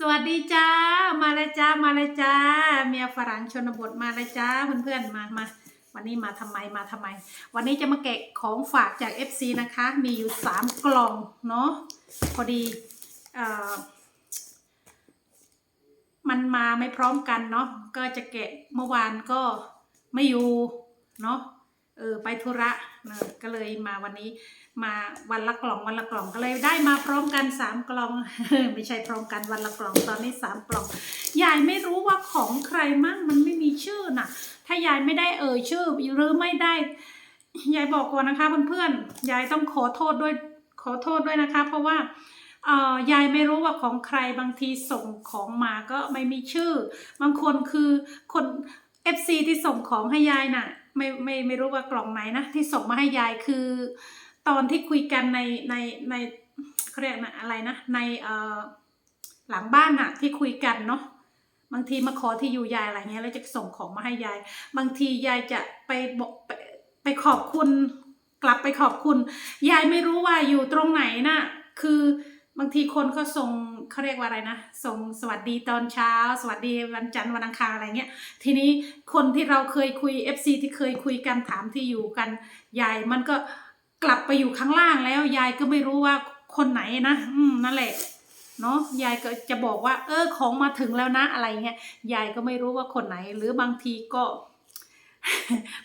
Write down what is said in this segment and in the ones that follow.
สวัสดีจ้า มาเลยจ้า มาเลยจ้า เมียฝรั่งชนบทมาเลยจ้าเพื่อนๆ มามาวันนี้มาทำไมมาทำไม วันนี้จะมาแกะของฝากจาก FC นะคะ มีอยู่สามกล่องเนาะ พอดีเอ่อมันมาไม่พร้อมกันเนาะ ก็จะแกะเมื่อวานก็ไม่อยู่เนาะ เออไปธุระนะก็เลยมาวันนี้ มาวันละกล่องวันละกล่องก็เลยได้มาพร้อมกันสามกล่อง ไม่ใช่พร้อมกันวันละกล่องตอนนี้สามกล่อง ยายไม่รู้ว่าของใครมั่งมันไม่มีชื่อน่ะ ถ้ายายไม่ได้เอ่ยชื่อหรือไม่ได้ ยายบอกก่อนนะคะเพื่อนๆยายต้องขอโทษด้วยขอโทษด้วยนะคะ เพราะว่าเอ่อยายไม่รู้ว่าของใครบางทีส่งของมาก็ไม่มีชื่อ บางคนคือคน FC ที่ส่งของให้ยายน่ะ ไม่ไม่ไม่รู้ว่ากล่องไหนนะที่ส่งมาให้ยายคือ ตอนที่คุยกันในในในเขาเรียกนะอะไรนะในเอ่อหลังบ้านน่ะที่คุยกันเนาะบางทีมาขอที่อยู่ยายอะไรเงี้ยแล้วจะส่งของมาให้ยาย บางทียายจะไปบอกไปไปขอบคุณ กลับไปขอบคุณ ยายไม่รู้ว่าอยู่ตรงไหนน่ะคือบางทีคนก็ส่งเขาเรียกว่าอะไรนะส่งสวัสดีตอนเช้า สวัสดีวันจันทร์วันอังคารอะไรเงี้ยทีนี้คนที่เราเคยคุย FC ที่เคยคุยกันถามที่อยู่กันยายมันก็ กลับไปอยู่ข้างล่างแล้วยายก็ไม่รู้ว่าคนไหนนะอืมนั่นแหละเนาะยายก็จะบอกว่า เออของมาถึงแล้วนะอะไรเงี้ยยายก็ไม่รู้ว่าคนไหน หรือบางทีก็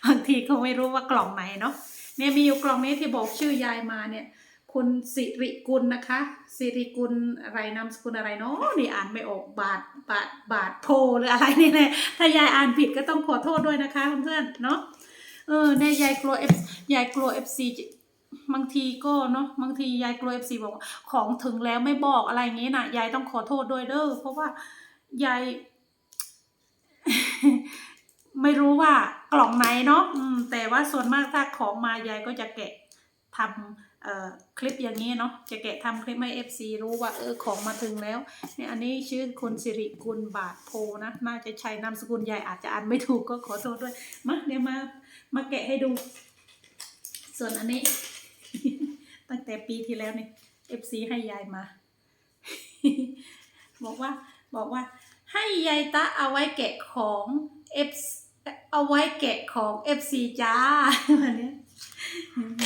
บางทีก็ไม่รู้ว่ากล่องไหนเนาะเนี่ยมีอยู่กล่องนี้ที่บอกชื่อยายมาเนี่ย คุณสิริกุลนะคะ สิริกุลอะไรนามสกุลอะไรเนาะนี่อ่านไม่ออกบาทบาทบาทโพหรืออะไรนี่แหละถ้ายายอ่านผิดก็ต้องขอโทษด้วยนะคะเพื่อนๆเนาะเออเนี่ยยายกลัวเอฟยายกลัวเอฟซี บางทีก็เนาะบางทียายกลัวเอฟซีบอกว่าของถึงแล้วไม่บอกอะไรอย่างงี้นะยายต้องขอโทษด้วยเด้อเพราะว่ายาย ไม่รู้ว่ากล่องไหนเนาะแต่ว่าส่วนมากถ้าของมายายก็จะแกะทำคลิปอย่างนี้เนาะจะแกะทำคลิปให้ FC รู้ว่าเออของมาถึงแล้วเนี่ยอันนี้ชื่อคุณสิริกุลบาทโพนะ น่าจะใช้นามสกุลยายอาจจะอ่านไม่ถูกก็ขอโทษด้วยมาเดี๋ยวมามาแกะให้ดู ส่วนอันนี้ ตั้งแต่ปีที่แล้วเนี่ย FC ให้ยายมา บอกว่าบอกว่า ให้ยายตะเอาไว้แกะของ F เอาไว้แกะของ FC จ้าวันนี้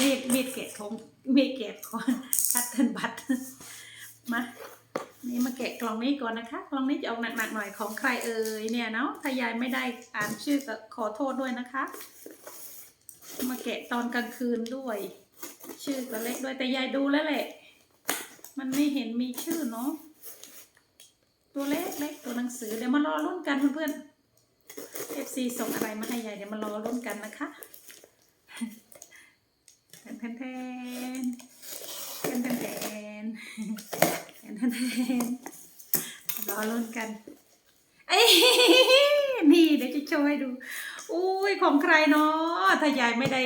มีดมีดแกะของมีดแกะของคัตเทิลบัตมานี่มาแกะกล่องนี้ก่อนนะคะ กล่องนี้จะออกหนักๆหน่อยของใครเอ่ยเนี่ยเนาะถ้ายายไม่ได้อ่านชื่อก็ขอโทษด้วยนะคะ มาแกะตอนกลางคืนด้วย ชื่อก็เล็กด้วยแต่ยายดูแล้วแหละ มันไม่เห็นมีชื่อเนาะตัวเล็กเล็กตัวหนังสือเดี๋ยวมารอรุ่นกันเพื่อนเอฟซีส่งอะไรมาให้ยายเดี๋ยวมารอรุ่นกันนะคะแทนแทนแทนแทนแทนแทนแทนรอรุ่นกันไอ้นี่เดี๋ยวจะโชว์ให้ดู อุ้ยของใครเนาะถ้ายายไม่ได้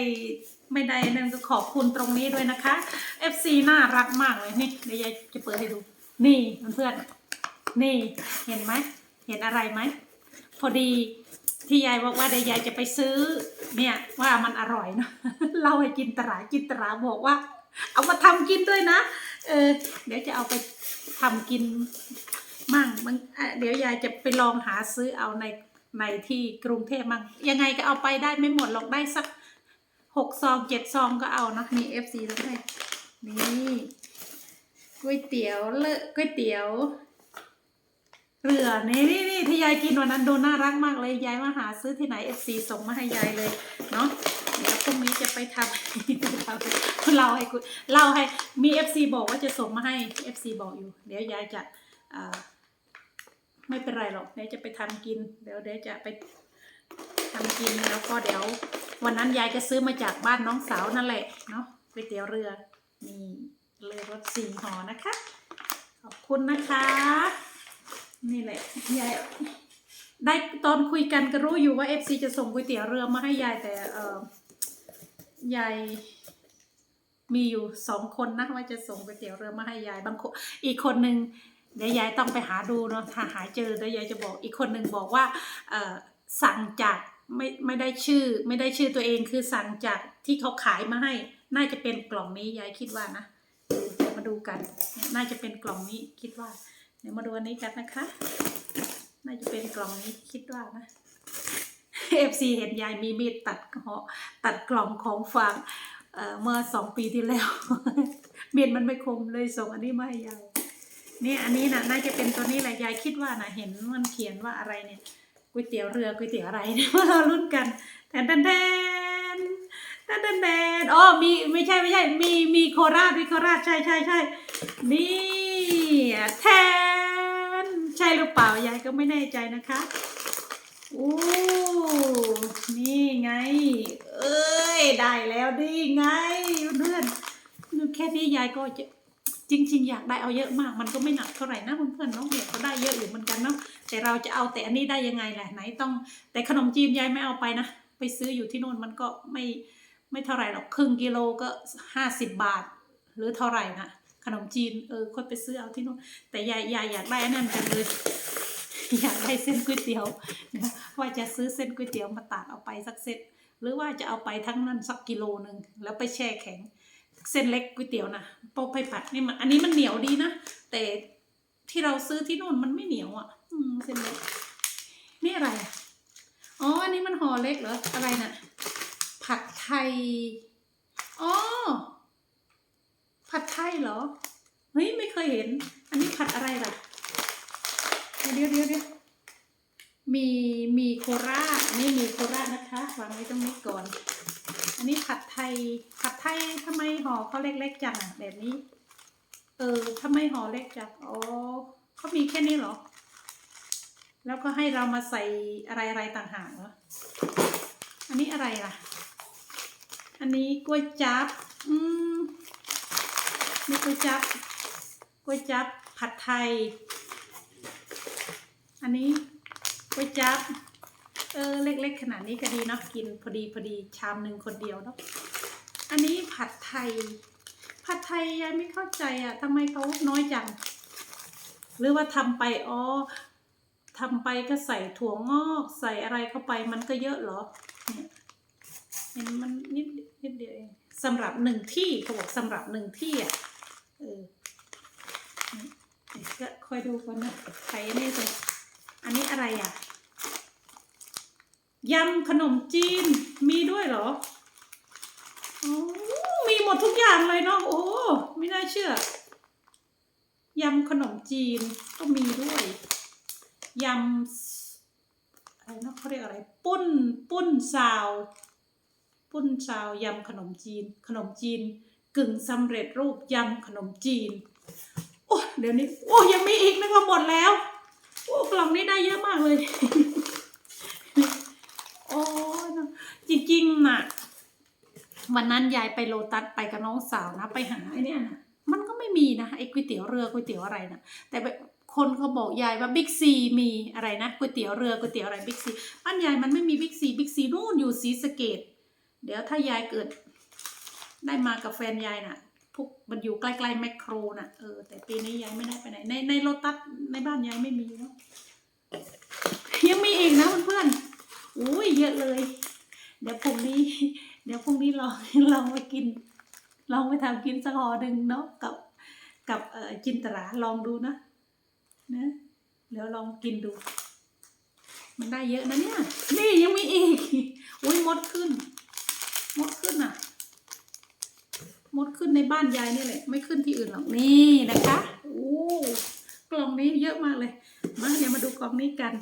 ไม่ได้นั่นก็ขอบคุณตรงนี้ด้วยนะคะ FC น่ารักมากเลยนี่เดี๋ยวยายจะเปิดให้ดู นี่เพื่อนๆนี่เห็นไหมเห็นอะไรไหมพอดีที่ยายบอกว่าเดี๋ยวยายจะไปซื้อ เนี่ยว่ามันอร่อยเนอะเล่าให้จินตราจินตราบอกว่า เอามาทำกินด้วยนะเออเดี๋ยวจะเอาไปทำกินมั่งมันเดี๋ยวยายจะไปลองหาซื้อเอาในในที่กรุงเทพมั่งยังไงก็เอาไปได้ไม่หมดหรอกได้สัก หกซองเจ็ดซองก็เอานะมีเอฟซีแล้วด้วยนี่ก๋วยเตี๋ยวเลอะก๋วยเตี๋ยวเรือนี่นี่นี่ที่ยายกินวันนั้นดูน่ารักมากเลยยายมาหาซื้อที่ไหนเอฟซีส่งมาให้ยายเลยเนาะเดี๋ยวพรุ่งนี้จะไปทำเราให้คุณเล่าให้มีเอฟซีบอกว่าจะส่งมาให้เอฟซีบอกอยู่ เดี๋ยวยายจะไม่เป็นไรหรอกเดี๋ยวจะไปทำกิน เดี๋ยวเดี๋ยวจะไปทำกินแล้วก็เดี๋ยว วันนั้นยายก็ซื้อมาจากบ้านน้องสาวนั่นแหละเนาะก๋วยเตี๋ยวเรือนี่เลยรสสี่ห่อนะคะ ขอบคุณนะคะ นี่แหละยายได้ตอนคุยกันก็รู้อยู่ว่าเอฟซีจะส่งก๋วยเตี๋ยวเรือมาให้ยายแต่เออยายมีอยู่สองคนนะว่าจะส่งก๋วยเตี๋ยวเรือมาให้ยายบางคนอีกคนหนึ่งเดี๋ยวยายต้องไปหาดูเนาะถ้าหาเจอเดี๋ยวยายจะบอกอีกคนหนึ่งบอกว่าเออสั่งจาก ไม่ไม่ได้ชื่อ ไม่ได้ชื่อตัวเองคือสั่งจากที่เขาขายมาให้ น่าจะเป็นกล่องนี้ยายคิดว่านะเดี๋ยวมาดูกัน น่าจะเป็นกล่องนี้คิดว่า เดี๋ยวมาดูอันนี้กันนะคะ น่าจะเป็นกล่องนี้คิดว่านะ FC เห็นยายมีมีดตัดหอตัดกล่องของฝากเมื่อสองปีที่แล้วมีดมันไม่คมเลยส่งอันนี้มาให้ยายนี่อันนี้นะน่าจะเป็นตัวนี้แหละยายคิดว่านะเห็นมันเขียนว่าอะไรเนี่ย ก๋วยเตี๋ยวเรือก๋วยเตี๋ยวอะไรเนี่ยมาเราลุ้นกันแทนแทนแทนแทนแทนอ๋อมีไม่ใช่ไม่ใช่มีมีโคราชมีโคราชใช่ใช่ใช่นี่แทนใช่หรือเปล่ายายก็ไม่แน่ใจนะคะโอ้นี่ไง เอ้ยได้แล้วดีไงเพื่อนแค่นี้ยายก็จะจริง ๆ อยากได้เอาเยอะมาก มันก็ไม่หนักเท่าไหร่นะเพื่อนๆน้องเด็กก็ได้เยอะอยู่เหมือนกันเนาะ แต่เราจะเอาแต่อันนี้ได้ยังไงแหละไหนต้อง แต่ขนมจีนยายไม่เอาไปนะ ไปซื้ออยู่ที่นู่นมันก็ไม่ไม่เท่าไหร่หรอกครึ่งกิโลก็ห้าสิบบาท หรือเท่าไหร่นะขนมจีนเออค่อยไปซื้อเอาที่นู่นแต่ยายยายอยากได้อันนั้นจังเลยอยากได้เส้นก๋วยเตี๋ยวนะว่าจะซื้อเส้นก๋วยเตี๋ยวมาตากเอาไปสักเซตหรือว่าจะเอาไปทั้งนั้นสักกิโลหนึ่งแล้วไปแช่แข็ง เส้นเล็กก๋วยเตี๋ยวนะโปะไปผัดนี่มันอันนี้มันเหนียวดีนะแต่ที่เราซื้อที่นู่นมันไม่เหนียวอะ อืมเส้นเล็กนี่อะไร อ๋อ อันนี้มันห่อเล็กเหรอ อะไรน่ะ ผัดไทย อ๋อ ผัดไทยเหรอ เฮ้ย ไม่เคยเห็น อันนี้ผัดอะไรล่ะ เดี๋ยวเดี๋ยวเดี๋ยวมีมีโคราชนี่มีโคราชนะคะวางไว้ตรงนี้ก่อน อันนี้ผัดไทย ผัดไทยทำไมห่อเขาเล็กๆจังอะแบบนี้ เออทำไมห่อเล็กจัง อ๋อเขามีแค่นี้เหรอ แล้วก็ให้เรามาใส่อะไรอะไรต่างหากเหรอ อันนี้อะไรล่ะ อันนี้กล้วยจับ อืมนี่กล้วยจับ กล้วยจับผัดไทย อันนี้ก๋วยจั๊บเออเล็กๆขนาดนี้ก็ดีเนาะกินพอดีพอดีชามหนึ่งคนเดียวเนาะ อันนี้ผัดไทย ผัดไทยยังไม่เข้าใจอะทำไมเขาน้อยจัง หรือว่าทำไป อ๋อ ทำไปก็ใส่ถั่วงอกใส่อะไรเข้าไปมันก็เยอะเหรอเนี่ยเห็นมันนิดนิดเดียวเองสำหรับหนึ่งที่เขาบอกสำหรับหนึ่งที่อะเออนี่ก็คอยดูก่อนนะไข่นี่สิอันนี้อะไรอะยำขนมจีนมีด้วยเหรออ้มีหมดทุกอย่างเลยเนาะโอ้ไม่น่าเชื่อยำขนมจีนก็มีด้วย ยำอะไรนะเขาเรียกอะไร ปุ้นปุ้นซาวปุ้นซาวยำขนมจีน ขนมจีน กึ่งสำเร็จรูปยำขนมจีนโอ้เดี๋ยวนี้โอ้ยังมีอีกนะคะหมดแล้วโอ้กล่องนี้ได้เยอะมากเลยโอ้จริงๆน่ะวันนั้นยายไปโลตัสไปกับน้องสาวนะ ไปหาไอ้นี่นะมันก็ไม่มีนะไอ้ก๋วยเตี๋ยวเรือก๋วยเตี๋ยวอะไรนะแต่แบบ คนเขาบอกยายว่าบิ๊กซีมีอะไรนะก๋วยเตี๋ยวเรือก๋วยเตี๋ยวอะไรบิ๊กซีบ้านยายมันไม่มีบิ๊กซีบิ๊กซีนู่นอยู่ศรีสเกดเดี๋ยวถ้ายายเกิด ได้มากับแฟนยายน่ะพวกมันอยู่ใกล้ๆแมคโครน่ะเออแต่ปีนี้ยายไม่ได้ไปไหน ในในโลตัสในบ้านยายไม่มีเนาะยังมีอีกนะเพื่อนๆอุ้ยเยอะเลย เดี๋ยวพรุ่งนี้ เดี๋ยวพรุ่งนี้ลองลองไปกิน ลองไปทำกินสักห่อหนึ่งเนาะกับกับจินตราลองดูนะ นะเดี๋ยวลองกินดู มันได้เยอะนะเนี่ย นี่ยังมีอีก อุ้ยมดขึ้น มดขึ้นอะ มดขึ้นในบ้านยายนี่แหละ ไม่ขึ้นที่อื่นหรอก นี่นะคะโอ้กล่องนี้เยอะมากเลย มาเดี๋ยวมาดูกล่องนี้กัน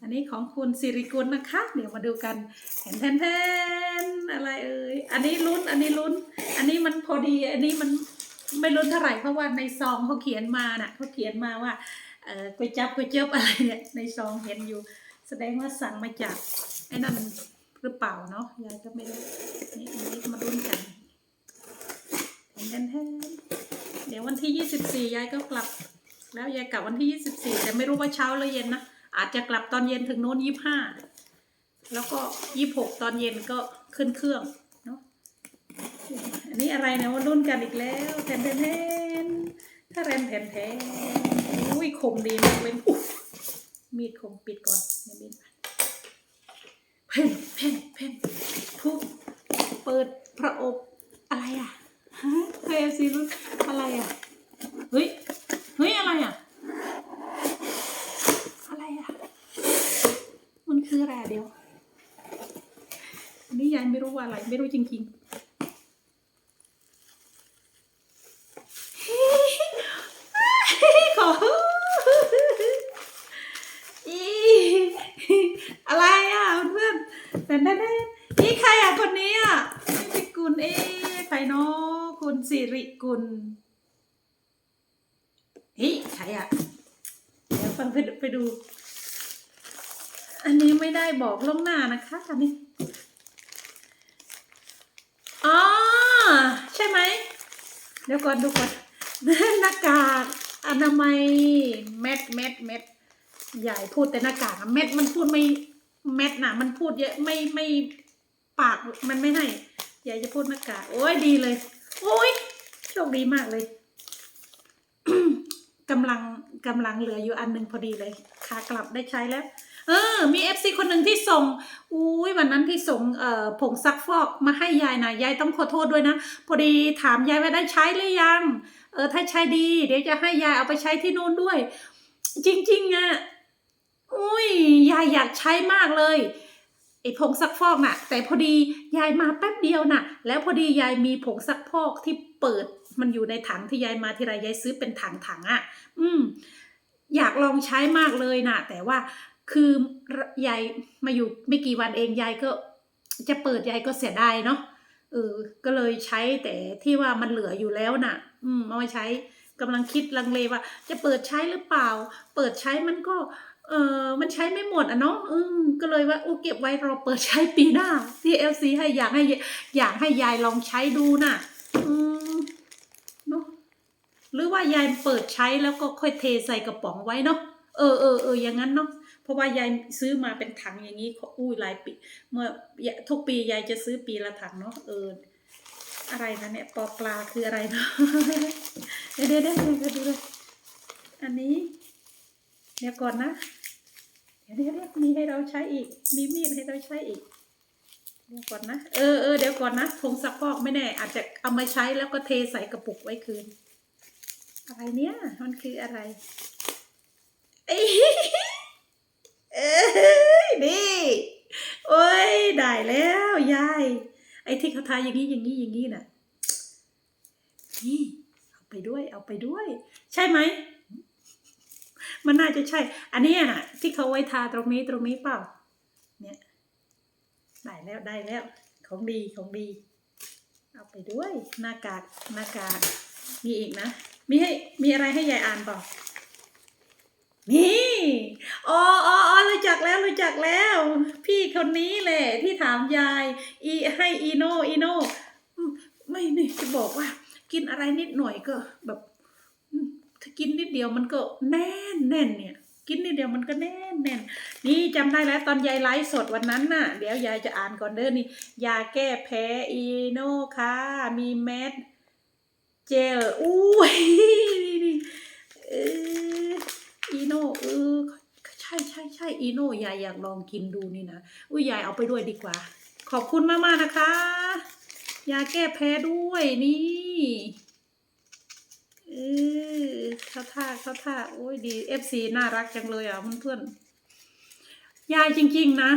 อันนี้ของคุณสิริกุลนะคะ เดี๋ยวมาดูกันแทนแทนแทนอะไรเอ่ย อันนี้ลุ้น อันนี้ลุ้น อันนี้มันพอดี อันนี้มันไม่ลุ้นเท่าไหร่เพราะว่าในซองเขาเขียนมาน่ะเขาเขียนมาว่า ก๋วยจับก๋วยเจับอะไรเนี่ยในซองเห็นอยู่ แสดงว่าสั่งมาจากไอ้นั่นหรือเปล่าเนาะยายก็ไม่รู้นี่อันนี้มาลุ้นกันแทนแทนเดี๋ยววันที่ยี่สิบสี่ยายก็กลับ แล้วยายกลับวันที่ยี่สิบสี่แต่ไม่รู้ว่าเช้าหรือเย็นนะ อาจจะกลับตอนเย็นถึงโน้นยี่ห้าแล้วก็ยี่หกตอนเย็นก็ขึ้นเครื่องเนาะอันนี้อะไรนะว่ารุ่นกันอีกแล้วแทนแทน ถ้าแรมแถนแท้อุ้ยคมดีมากเลยอุ๊มีดคมปิดก่อนเดี๋ยมีดเพ่นเพ่นเพ่นทุบเปิดพระอบอะไรอะฮะเคยอฟซีรุ่นอะไรอะเฮ้ยเฮ้ยอะไรอะอะไรอะมันคืออะไรเดียวนี่ยายไม่รู้ว่าอะไรไม่รู้จริงๆ อีอะไรอะเพื่อนแต่แน่ๆนี่ใครอะคนนี้อะไม่ใช่กุลเอ๊ะใครเนาะคุณสิริกุลเฮ้ยใครอะเดี๋ยวฟังไปไปดู อันนี้ไม่ได้บอกล่วงหน้านะคะอันนี้อ๋อใช่ไหมเดี๋ยวก่อนดูก่อนหน้ากาก อนามัยเม็ดเม็ดเม็ดใหญ่พูดแต่หน้ากากอะเม็ดมันพูดไม่เม็ดนะมันพูดเยอะไม่ไม่ปากมันไม่ให้ใหญ่จะพูดหน้ากากโอ้ยดีเลย โอ้ยโชคดีมากเลยกำลังกำลังเหลืออยู่อันหนึ่งพอดีเลยขากลับได้ใช้แล้ว เออ มีเอฟซีคนหนึ่งที่ส่งอุ้ยวันนั้นที่ส่งเอ่อผงซักฟอกมาให้ยายนะยายต้องขอโทษด้วยนะ พอดีถามยายว่าได้ใช้หรือยัง เออถ้าใช้ดี เดี๋ยวจะให้ยายเอาไปใช้ที่นู่นด้วย จริงๆอะอุ้ยยายอยากใช้มากเลยไอ้ผงซักฟอกน่ะ แต่พอดียายมาแป๊บเดียวน่ะ แล้วพอดียายมีผงซักฟอกที่เปิดมันอยู่ในถังที่ยายมาทีไรยายซื้อเป็นถังๆอะอืม อยากลองใช้มากเลยน่ะ แต่ว่าคือยายมาอยู่ไม่กี่วันเองยายก็จะเปิดยายก็เสียดายเนาะเออก็เลยใช้แต่ที่ว่ามันเหลืออยู่แล้วน่ะ อืมเอามาใช้กำลังคิดลังเลว่า จะเปิดใช้หรือเปล่า เปิดใช้มันก็ เออมันใช้ไม่หมดอะเนาะอืมก็เลยว่าโอ้เก็บไว้รอเปิดใช้ปีหน้าที่เอลซีให้อยากให้อยากให้ยายลองใช้ดูน่ะ อืมเนาะหรือว่ายายเปิดใช้แล้วก็ค่อยเทใส่กระป๋องไว้เนาะเออเออเอออย่างนั้นเนาะเพราะว่ายายซื้อมาเป็นถังอย่างนี้ออุ้ยหลายปี เมื่อทุกปียายจะซื้อปีละถังเนาะเออ อะไรนะเนี่ยปอปลาคืออะไรเนาะเดี๋ยวเดี๋ยวเดี๋ยวดูเลยอันนี้เดี๋ยวก่อนนะเดี๋ยวเดี๋ยวมีให้เราใช้อีก มีมีดให้เราใช้อีกเดี๋ยวก่อนนะเออเออเดี๋ยวก่อนนะผงซักฟอกไม่แน่ อาจจะเอามาใช้แล้วก็เทใส่กระปุกไว้คืน อะไรเนี่ยมันคืออะไรเอ้ยเอ้ยนี่โอ้ยได้แล้วยาย ไอ้ที่เขาทายอย่างนี้อย่างนี้อย่างนี้น่ะนี่เอาไปด้วย เอาไปด้วย ใช่ไหมมันน่าจะใช่ อันนี้น่ะ ที่เขาไว้ทาตรงนี้ตรงนี้เปล่า เนี่ยได้แล้วได้แล้ว ของดีของดี เอาไปด้วยหน้ากากหน้ากากมีอีกนะ มีให้มีอะไรให้ยายอ่านเปล่านี่ อ๋ออ๋ออ๋อรู้จักแล้วรู้จักแล้ว พี่คนนี้แหละที่ถามยายอีให้อีโนอีโนไม่นี่จะบอกว่า กินอะไรนิดหน่อยก็แบบถ้ากินนิดเดียวมันก็แน่นแน่นเนี่ย กินนิดเดียวมันก็แน่นแน่นนี่จำได้แล้วตอนยายไลฟ์สดวันนั้นน่ะ เดี๋ยวยายจะอ่านก่อนเด้อนี่ยาแก้แพ้อีโนค่ะมีแมสเจลอุ้ยนี่นี่เอออีโนเออใช่ใช่ใช่ อีโน่ยายอยากลองกินดูนี่นะอุ้ยยายเอาไปด้วยดีกว่า ขอบคุณมาก ๆ นะคะ ยาแก้แพ้ด้วยนี่เออเข้าท่าเข้าท่าโอ้ยดีเอฟซีน่ารักจังเลยอะเพื่อนๆยายจริง ๆ นะ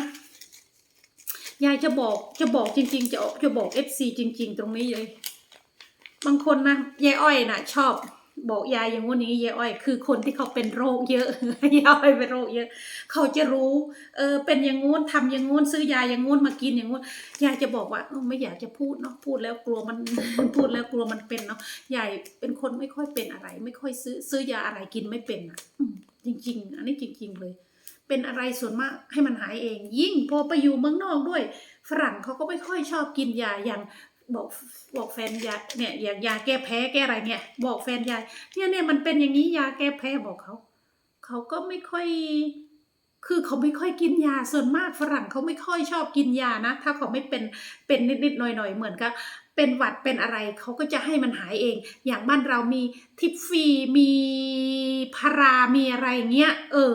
ยายจะบอกจะบอกจริง ๆ จะจะบอกเอฟซีจริง ๆ ตรงนี้เลย บางคนนะยายอ้อยน่ะ ชอบ บอกยายอย่างงู้นอย่างนี้ยายอ้อยคือคนที่เขาเป็นโรคเยอะยายอ้อยเป็นโรคเยอะ เขาจะรู้เออเป็นอย่างงู้นทำอย่างงู้นซื้อยาอย่างงู้นมากินอย่างงู้นยายจะบอกว่าไม่อยากจะพูดเนาะพูดแล้วกลัวมันพูดแล้วกลัวมันเป็นเนาะยายเป็นคนไม่ค่อยเป็นอะไร ไม่ค่อยซื้อซื้อยาอะไรกินไม่เป็นอะจริง ๆ อันนี้จริง ๆเลย เป็นอะไรส่วนมากให้มันหายเอง ยิ่งพอไปอยู่เมืองนอกด้วย ฝรั่งเขาก็ไม่ค่อยชอบกินยาอย่าง บอกบอกแฟนยาเนี่ยอย่างยาแก้แพ้แก้อะไรเนี่ย บอกแฟนยายเนี่ยเนี่ยมันเป็นอย่างนี้ยาแก้แพ้บอกเขาเขาก็ไม่ค่อย คือเขาไม่ค่อยกินยาส่วนมากฝรั่งเขาไม่ค่อยชอบกินยานะ ถ้าเขาไม่เป็นเป็นนิดๆหน่อยๆเหมือนกับเป็นหวัดเป็นอะไรเขาก็จะให้มันหายเอง อย่างบ้านเรามีทิฟฟีมีพารามีอะไรเงี้ยเออ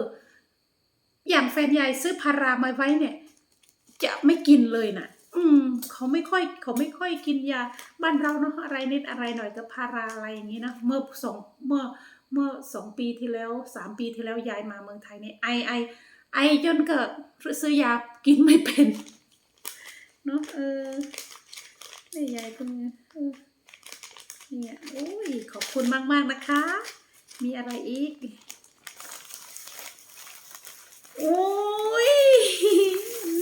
อย่างแฟนยายซื้อพารามาไว้เนี่ย จะไม่กินเลยนะอืม เขาไม่ค่อยเขาไม่ค่อยกินยาบ้านเราเนาะอะไรนิดอะไรหน่อยก็พาราอะไรอย่างนี้นะเมื่อสองเมื่อเมื่อสองปีที่แล้วสามปีที่แล้วยายมาเมืองไทยเนี่ยไอไอไอจนเกิดซื้อยากินไม่เป็นเนาะเออนี่ยายคุณเออเนี่ยโอ้ยขอบคุณมากๆนะคะ มีอะไรอีก โอ้ย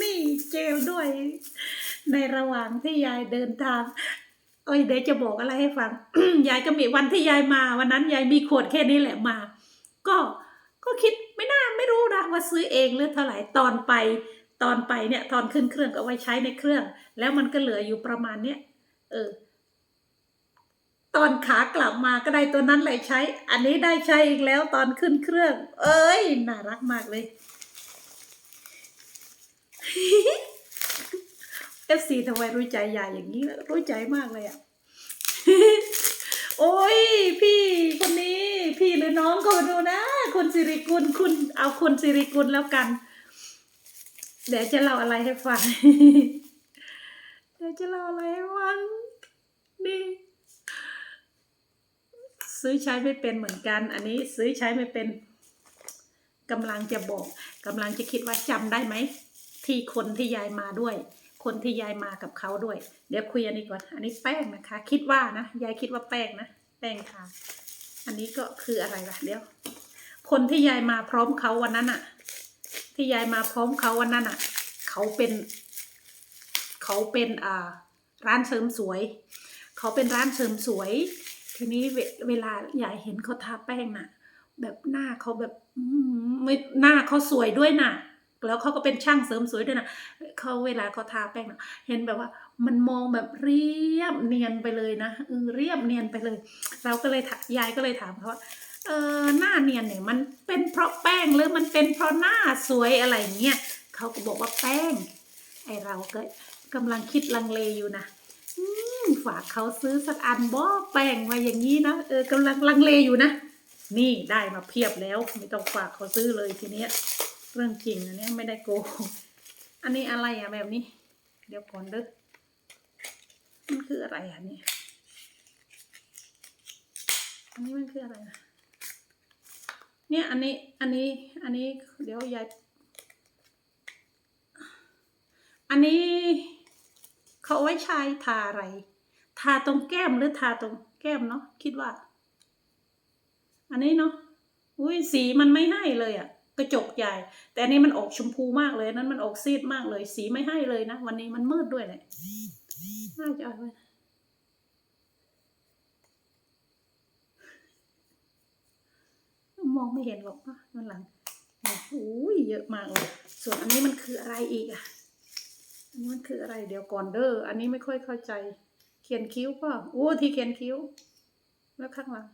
นี่เจลด้วย ในระหว่างที่ยายเดินทางเอ้ยเดี๋ยวจะบอกอะไรให้ฟัง ยายก็มีวันที่ยายมา วันนั้นยายมีขวดแค่นี้แหละมา ก็ก็คิดไม่น่าไม่รู้นะว่าซื้อเองหรือเท่าไหร่ตอนไปตอนไปเนี่ย ตอนขึ้นเครื่องก็ไว้ใช้ในเครื่อง แล้วมันก็เหลืออยู่ประมาณเนี้ยเออ ตอนขากลับมาก็ได้ตัวนั้นแหละใช้ อันนี้ได้ใช้อีกแล้วตอนขึ้นเครื่อง เอ้ยน่ารักมากเลย เอฟซีทำไมรู้ใจยายอย่างนี้ รู้ใจมากเลยอะ โอ้ยพี่คนนี้ พี่หรือน้องก็มาดูนะ คุณสิริกุลคุณเอาคุณสิริกุลแล้วกัน เดี๋ยวจะเล่าอะไรให้ฟัง เดี๋ยวจะเล่าอะไรให้ฟังนี่ซื้อใช้ไม่เป็นเหมือนกัน อันนี้ซื้อใช้ไม่เป็นกำลังจะบอกกำลังจะคิดว่าจำได้ไหม ที่คนที่ยายมาด้วย คนที่ยายมากับเขาด้วย เดี๋ยวคุยอันนี้ก่อน อันนี้แป้งนะคะ คิดว่านะยายคิดว่าแป้งนะแป้งค่ะอันนี้ก็คืออะไรล่ะเดี๋ยว คนที่ยายมาพร้อมเขาวันนั้นอะที่ยายมาพร้อมเขาวันนั้นอะเขาเป็น เขาเป็นอ่าร้านเสริมสวย เขาเป็นร้านเสริมสวย ทีนี้เวเวลายายเห็นเขาทาแป้งน่ะ แบบหน้าเขาแบบไม่หน้าเขาสวยด้วยน่ะ แล้วเขาก็เป็นช่างเสริมสวยด้วยนะเขาเวลาเขาทาแป้งนะเห็นแบบว่า มันมองแบบเรียบเนียนไปเลยนะเออเรียบเนียนไปเลย เราก็เลยยายก็เลยถามเขาว่าเออหน้าเนียนเนี่ยมันเป็นเพราะแป้งหรือมันเป็นเพราะหน้าสวยอะไรเงี้ยเขาก็บอกว่าแป้ง ไอเราก็กำลังคิดลังเลอยู่นะฝากเขาซื้อสักอันบ่แป้งมาอย่างนี้นะเออกำลังลังเลอยู่นะ นี่ได้มาเพียบแล้วไม่ต้องฝากเขาซื้อเลยทีเนี้ย เรื่องจริงอันนี้ไม่ได้โกหกอันนี้อะไรอะแบบนี้ เดี๋ยวก่อนเด้อมันคืออะไรอะเนี่ยอันนี้มันคืออะไรนะเนี่ยอันนี้อันนี้อันนี้เดี๋ยวยายอันนี้เขาไว้ใช้ทาอะไร ทาตรงแก้มหรือทาตรงแก้มเนาะคิดว่า อันนี้เนาะอุ้ยสีมันไม่ให้เลยอะ กระจกใหญ่ แต่อันนี้มันออกชมพูมากเลยนั้นมันออกซีดมากเลย สีไม่ให้เลยนะ วันนี้มันมืดด้วยเลยน่าจะเอาไว้มองไม่เห็นหรอกนะมันหลังโอ้โหเยอะมากเลย ส่วนอันนี้มันคืออะไรอีกอะอันนี้มันคืออะไรเดี๋ยวก่อนเด้อ อันนี้ไม่ค่อยเข้าใจ เขียนคิ้วป่ะโอ้ที่เขียนคิ้ว แล้วข้างหลัง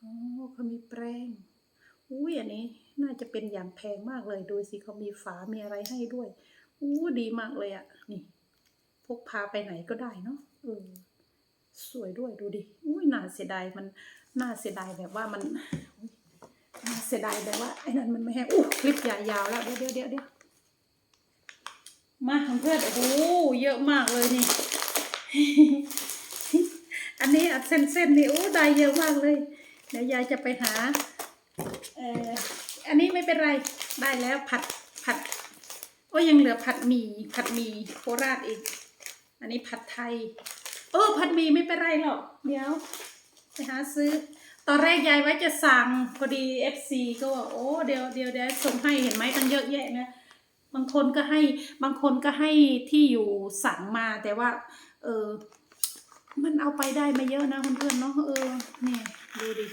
อ๋อเขามีแปรงอุ้ยอันนี้ น่าจะเป็นอย่างแพงมากเลย ดูสิเขามีฝา มีอะไรให้ด้วย อู้ดีมากเลยอะนี่ พกพาไปไหนก็ได้เนาะเออสวยด้วยดูดิ อุ้ยน่าเสียดายมัน น่าเสียดายแบบว่ามัน น่าเสียดายแบบว่าไอ้นั่นมันไม่ให้อู้คลิปยาวๆแล้ว เดี๋ยวเดี๋ยวเดี๋ยวเดี๋ยวมาของเพื่อนโอ้โหเยอะมากเลยนี่ อันนี้อัดเส้นๆนี่โอ้ได้เยอะมากเลย เดี๋ยวยายจะไปหา เอ่อ อันนี้ไม่เป็นไรได้แล้วผัดผัดโอ้ยังเหลือผัดหมี่ผัดหมี่โคราชอีก อันนี้ผัดไทย เออผัดหมี่ไม่เป็นไรหรอกเดี๋ยวไปหาซื้อ ตอนแรกยายไว้จะสั่งพอดีเอฟซีก็บอกโอ้เดี๋ยวเดี๋ยวเดี๋ยวส่งให้เห็นไหมตั้งเยอะแยะนะบางคนก็ให้บางคนก็ให้ที่อยู่สั่งมาแต่ว่า เออมันเอาไปได้ไม่เยอะนะเพื่อนๆเนาะเออเนี่ยดูดิ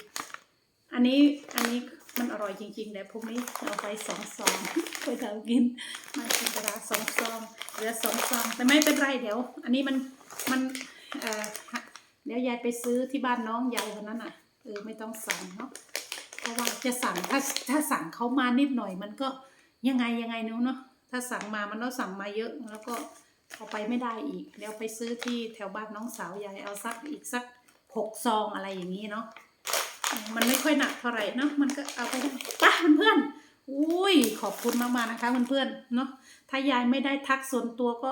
อันนี้อันนี้ มันอร่อยจริงๆแต่พวกนี้เอาไปสองซองไปทำกิน มากินกราสองซองเหลือสองซองแต่ไม่เป็นไรเดี๋ยว อันนี้มันมันเอ่อเดี๋ยวยายไปซื้อที่บ้านน้องยายคนนั้นอะเออไม่ต้องสั่งเนาะเพราะว่าจะสั่งถ้าถ้าสั่งเขามานิดหน่อยมันก็ยังไงยังไงนู้นเนาะถ้าสั่งมามันต้องสั่งมาเยอะแล้วก็เอาไปไม่ได้อีกเดี๋ยวไปซื้อที่แถวบ้านน้องสาวยายเอาสักอีกสักหกซองอะไรอย่างนี้เนาะ มันไม่ค่อยหนักเท่าไหร่เนาะมันก็เอาไปได้ไปเพื่อนอุ้ยขอบคุณมากๆนะคะเพื่อนๆเนาะถ้ายายไม่ได้ทักส่วนตัวก็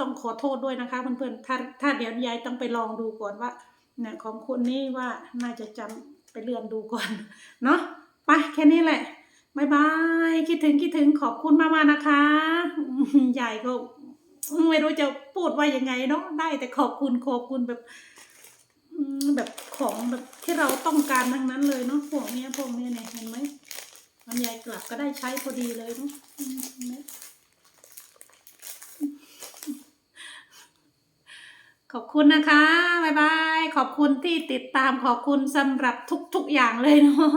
ต้องขอโทษด้วยนะคะเพื่อนๆถ้าถ้าเดี๋ยวยายต้องไปลองดูก่อนว่าเนี่ยของคุณนี่ว่าน่าจะจำไปเลื่อนดูก่อนเนาะไปแค่นี้แหละบายบายคิดถึงคิดถึงขอบคุณมากๆนะคะยายก็ไม่รู้จะพูดว่ายังไงเนาะได้แต่ขอบคุณขอบคุณแบบ แบบของแบบที่เราต้องการทั้งนั้นเลยเนาะพวกเนี้ยพวกเนี้ยเนี่ยเห็นไหมมันยกลับก็ได้ใช้พอดีเลยเนาะเขอบคุณนะคะบายบาย ขอบคุณที่ติดตามขอบคุณสำหรับทุกๆอย่างเลยเนาะ